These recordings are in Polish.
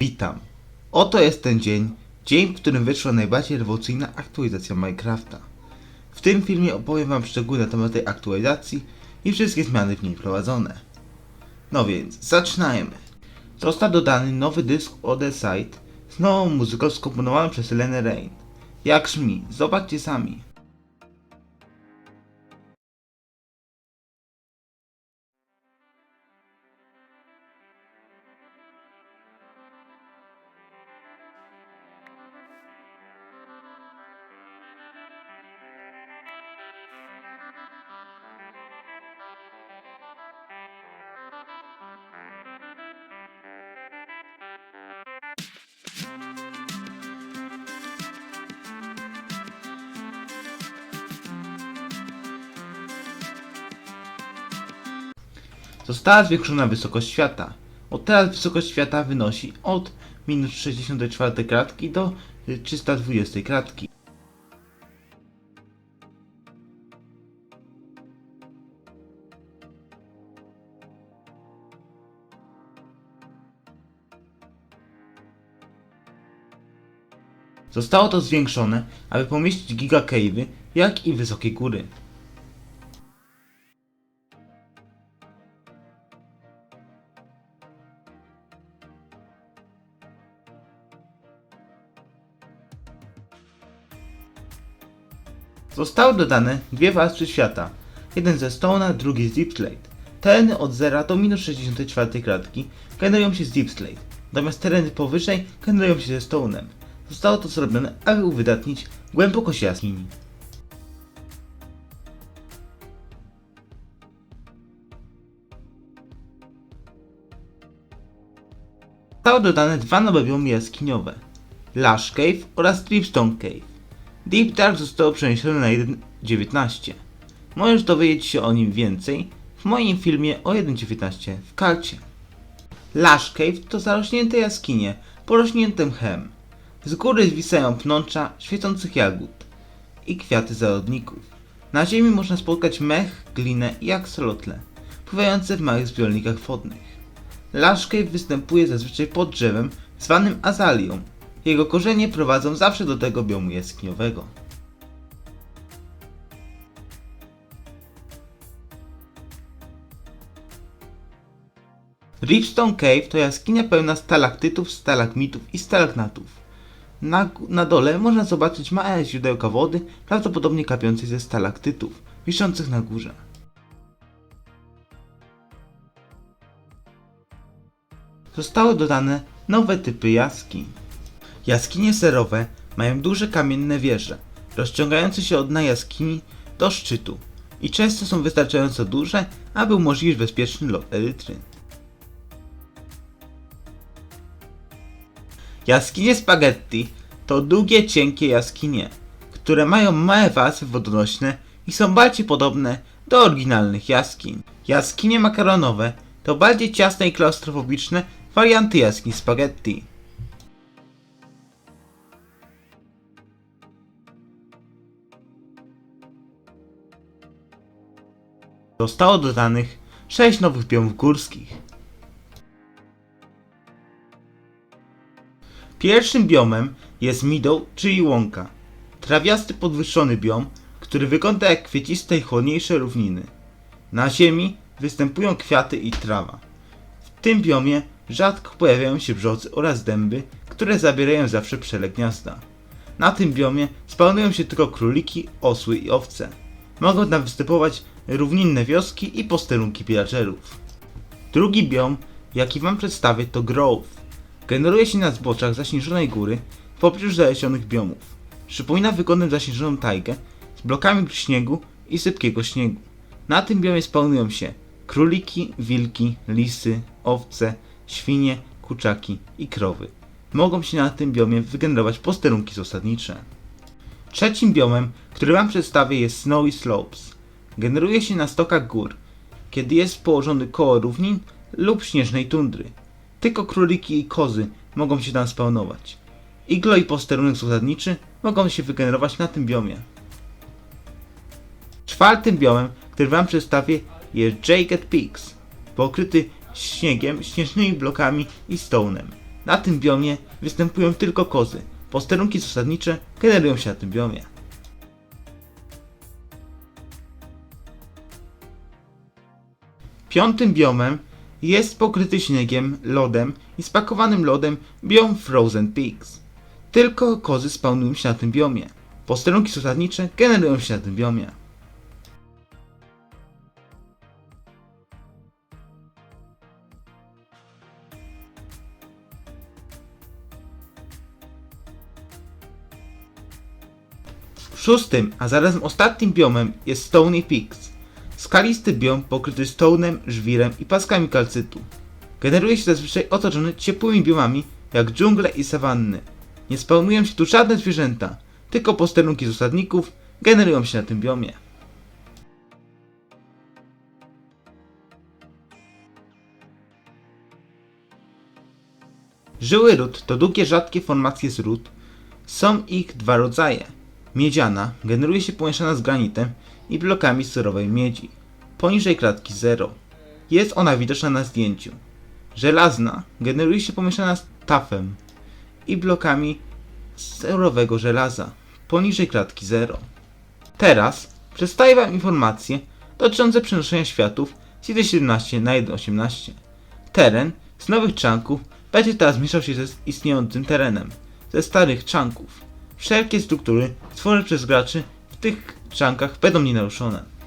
Witam. Oto jest ten dzień, dzień, w którym wyszła najbardziej rewolucyjna aktualizacja Minecrafta. W tym filmie opowiem wam szczegóły na temat tej aktualizacji i wszystkie zmiany w niej wprowadzone. No więc, zaczynajmy. Został dodany nowy dysk od The Site z nową muzyką skomponowaną przez Lenę Rain. Jak brzmi? Zobaczcie sami. Została zwiększona wysokość świata. Od teraz wysokość świata wynosi od minus 64 kratki do y, 320 kratki. Zostało to zwiększone, aby pomieścić giga cave'y, jak i wysokie góry. Zostały dodane dwie warstwy świata. Jeden ze Stone'a, drugi z Deep Slate. Tereny od 0 do minus 64 kratki generują się z Deep Slate, natomiast tereny powyżej generują się ze Stone'em. Zostało to zrobione, aby uwydatnić głębokość jaskini. Zostały dodane dwa nowe biomy jaskiniowe. Lush Cave oraz Dripstone Cave. Deep Dark zostało przeniesione na 1.19. Możesz dowiedzieć się o nim więcej w moim filmie o 1.19 w karcie. Lush Cave to zarośnięte jaskinie porośnięte mchem. Z góry zwisają pnącza świecących jagód i kwiaty zarodników. Na ziemi można spotkać mech, glinę i aksolotle, pływające w małych zbiornikach wodnych. Lush Cave występuje zazwyczaj pod drzewem zwanym azalią. Jego korzenie prowadzą zawsze do tego biomu jaskiniowego. Ripstone Cave to jaskinia pełna stalaktytów, stalagmitów i stalagnatów. Na, na dole można zobaczyć małe źródełka wody, prawdopodobnie kapiącej ze stalaktytów, wiszących na górze. Zostały dodane nowe typy jaskiń. Jaskinie serowe mają duże kamienne wieże, rozciągające się od dna jaskini do szczytu i często są wystarczająco duże, aby umożliwić bezpieczny lot elytry. Jaskinie spaghetti to długie, cienkie jaskinie, które mają małe warstwy wodonośne i są bardziej podobne do oryginalnych jaskiń. Jaskinie makaronowe to bardziej ciasne i klaustrofobiczne warianty jaskiń spaghetti. Zostało dodanych 6 nowych biomów górskich. Pierwszym biomem jest Meadow, czyli łąka. Trawiasty podwyższony biom, który wygląda jak kwieciste i chłodniejsze równiny. Na ziemi występują kwiaty i trawa. W tym biomie rzadko pojawiają się brzozy oraz dęby, które zabierają zawsze przele gniazda. Na tym biomie spawnują się tylko króliki, osły i owce. Mogą tam występować równinne wioski i posterunki pillagerów. Drugi biom, jaki wam przedstawię, to Grove. Generuje się na zboczach zaśnieżonej góry w pobliżu zalesionych biomów. Przypomina wygodną zaśnieżoną tajgę z blokami śniegu i sypkiego śniegu. Na tym biomie spawnują się króliki, wilki, lisy, owce, świnie, kurczaki i krowy. Mogą się na tym biomie wygenerować posterunki zasadnicze. Trzecim biomem, który wam przedstawię jest Snowy Slopes. Generuje się na stokach gór, kiedy jest położony koło równin lub śnieżnej tundry. Tylko króliki i kozy mogą się tam spawnować. Iglo i posterunek zasadniczy mogą się wygenerować na tym biomie. Czwartym biomem, który wam przedstawię jest Jagged Peaks, pokryty śniegiem, śnieżnymi blokami i stonem. Na tym biomie występują tylko kozy. Posterunki zasadnicze generują się na tym biomie. Piątym biomem jest pokryty śniegiem, lodem i spakowanym lodem biom Frozen Peaks. Tylko kozy spawnują się na tym biomie. Posterunki zasadnicze generują się na tym biomie. Szóstym, a zarazem ostatnim biomem jest Stony Peaks. Skalisty biom pokryty stonem, żwirem i paskami kalcytu. Generuje się zazwyczaj otoczony ciepłymi biomami jak dżungle i sawanny. Nie spawnują się tu żadne zwierzęta, tylko posterunki z osadników generują się na tym biomie. Żyły ród to długie, rzadkie formacje z ród. Są ich dwa rodzaje. Miedziana generuje się pomieszana z granitem i blokami surowej miedzi. Poniżej klatki 0. Jest ona widoczna na zdjęciu. Żelazna generuje się pomieszana z tafem i blokami surowego żelaza. Poniżej klatki 0. Teraz przedstawię Wam informacje dotyczące przenoszenia światów z 1.17 na 1.18. Teren z nowych czanków będzie teraz mieszał się ze istniejącym terenem, ze starych czanków. Wszelkie struktury stworzone przez graczy w tych czankach będą nienaruszone.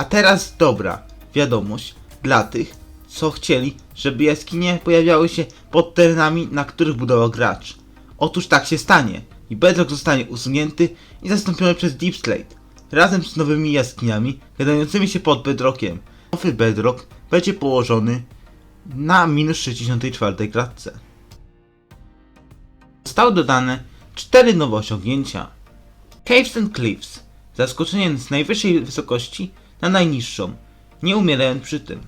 A teraz dobra wiadomość dla tych, co chcieli, żeby jaskinie pojawiały się pod terenami, na których budował gracz. Otóż tak się stanie i Bedrock zostanie usunięty i zastąpiony przez Deep Slate razem z nowymi jaskiniami znajdującymi się pod Bedrockiem. Nowy Bedrock będzie położony na minus 64 klatce. Zostały dodane cztery nowe osiągnięcia. Caves and Cliffs. Zaskoczenie z najwyższej wysokości na najniższą, nie umierając przy tym.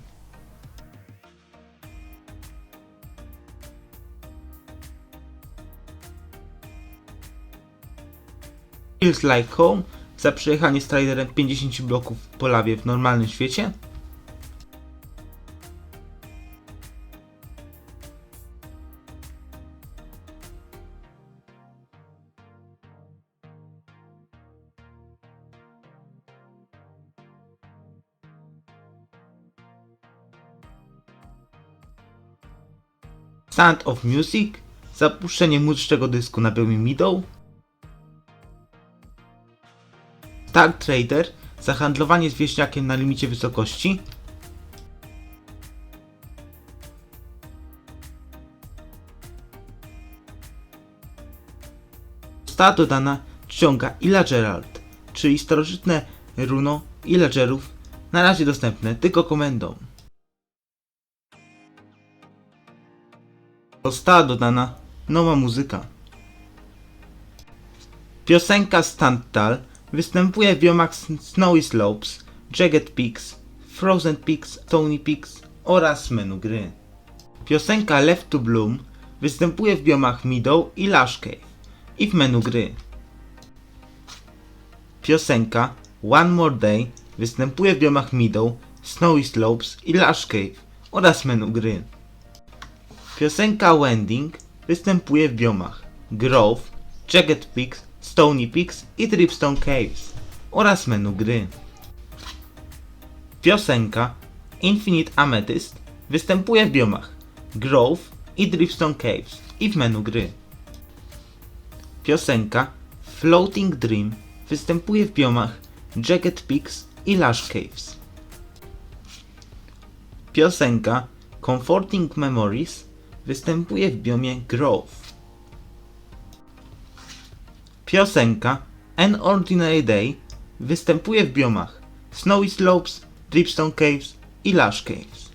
Feels Like Home za przejechanie striderem 50 bloków po lawie w normalnym świecie. Sound of Music, zapuszczenie młodszego dysku na biomie Middle, Star Trader, zahandlowanie z wieśniakiem na limicie wysokości, Została dodana czcionka Ila Gerald, czyli starożytne runo Illagerów, na razie dostępne tylko komendą. Została dodana nowa muzyka. Piosenka Standtal występuje w biomach Snowy Slopes, Jagged Peaks, Frozen Peaks, Stony Peaks oraz menu gry. Piosenka Left to Bloom występuje w biomach Meadow i Lush Cave i w menu gry. Piosenka One More Day występuje w biomach Meadow, Snowy Slopes i Lush Cave oraz menu gry. Piosenka Wending występuje w biomach Grove, Jagged Peaks, Stony Peaks i Dripstone Caves oraz menu gry. Piosenka Infinite Amethyst występuje w biomach Grove i Dripstone Caves i w menu gry. Piosenka Floating Dream występuje w biomach Jagged Peaks i Lush Caves. Piosenka Comforting Memories występuje w biomie Grove. Piosenka An Ordinary Day występuje w biomach Snowy Slopes, Dripstone Caves i Lush Caves.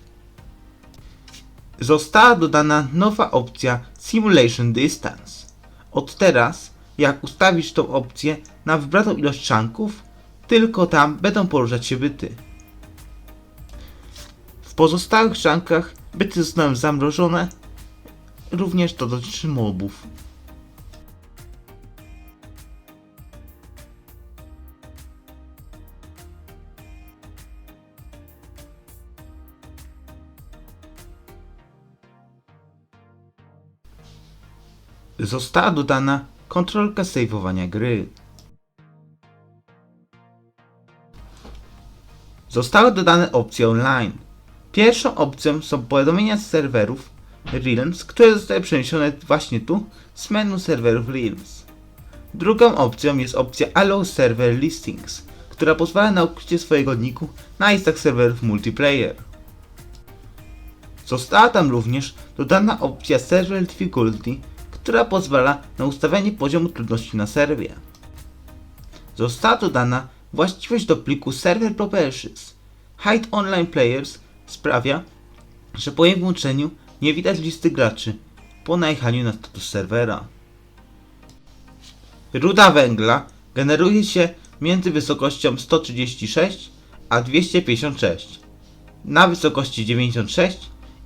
Została dodana nowa opcja Simulation Distance. Od teraz, jak ustawisz tą opcję na wybraną ilość czanków, tylko tam będą poruszać się byty. W pozostałych czankach byty zostaną zamrożone, Również to dotyczy mobów. Została dodana kontrolka saveowania gry. Zostały dodane opcje online. Pierwszą opcją są powiadomienia z serwerów Realms, które zostały przeniesione właśnie tu z menu serwerów Realms. Drugą opcją jest opcja Allow Server Listings, która pozwala na ukrycie swojego niku na listach serwerów multiplayer. Została tam również dodana opcja Server Difficulty, która pozwala na ustawianie poziomu trudności na serwie. Została dodana właściwość do pliku Server Properties. Hide Online Players sprawia, że po jej włączeniu nie widać listy graczy po najechaniu na status serwera. Ruda węgla generuje się między wysokością 136 a 256 na wysokości 96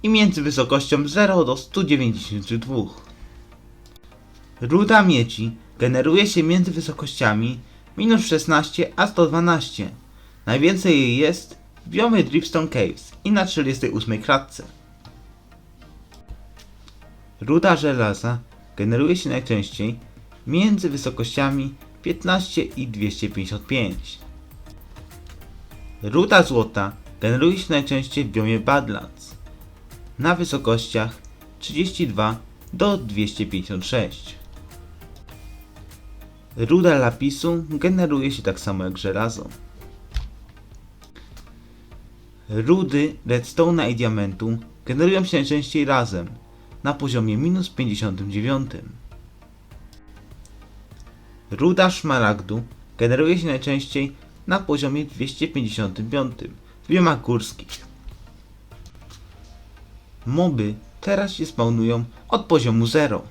i między wysokością 0 do 192. Ruda miedzi generuje się między wysokościami minus 16 a 112. Najwięcej jej jest w biomie Dripstone Caves i na 48 kratce. Ruda żelaza generuje się najczęściej między wysokościami 15 i 255. Ruda złota generuje się najczęściej w biomie Badlands na wysokościach 32 do 256. Ruda lapisu generuje się tak samo jak żelazo. Rudy redstone'a i diamentu generują się najczęściej razem na poziomie minus 59. Ruda szmaragdu generuje się najczęściej na poziomie 255 w biomach górskich. Moby teraz się spawnują od poziomu 0.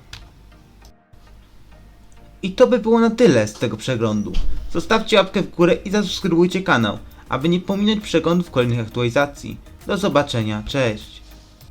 I to by było na tyle z tego przeglądu. Zostawcie łapkę w górę i zasubskrybujcie kanał, aby nie pominąć przeglądów kolejnych aktualizacji. Do zobaczenia, cześć!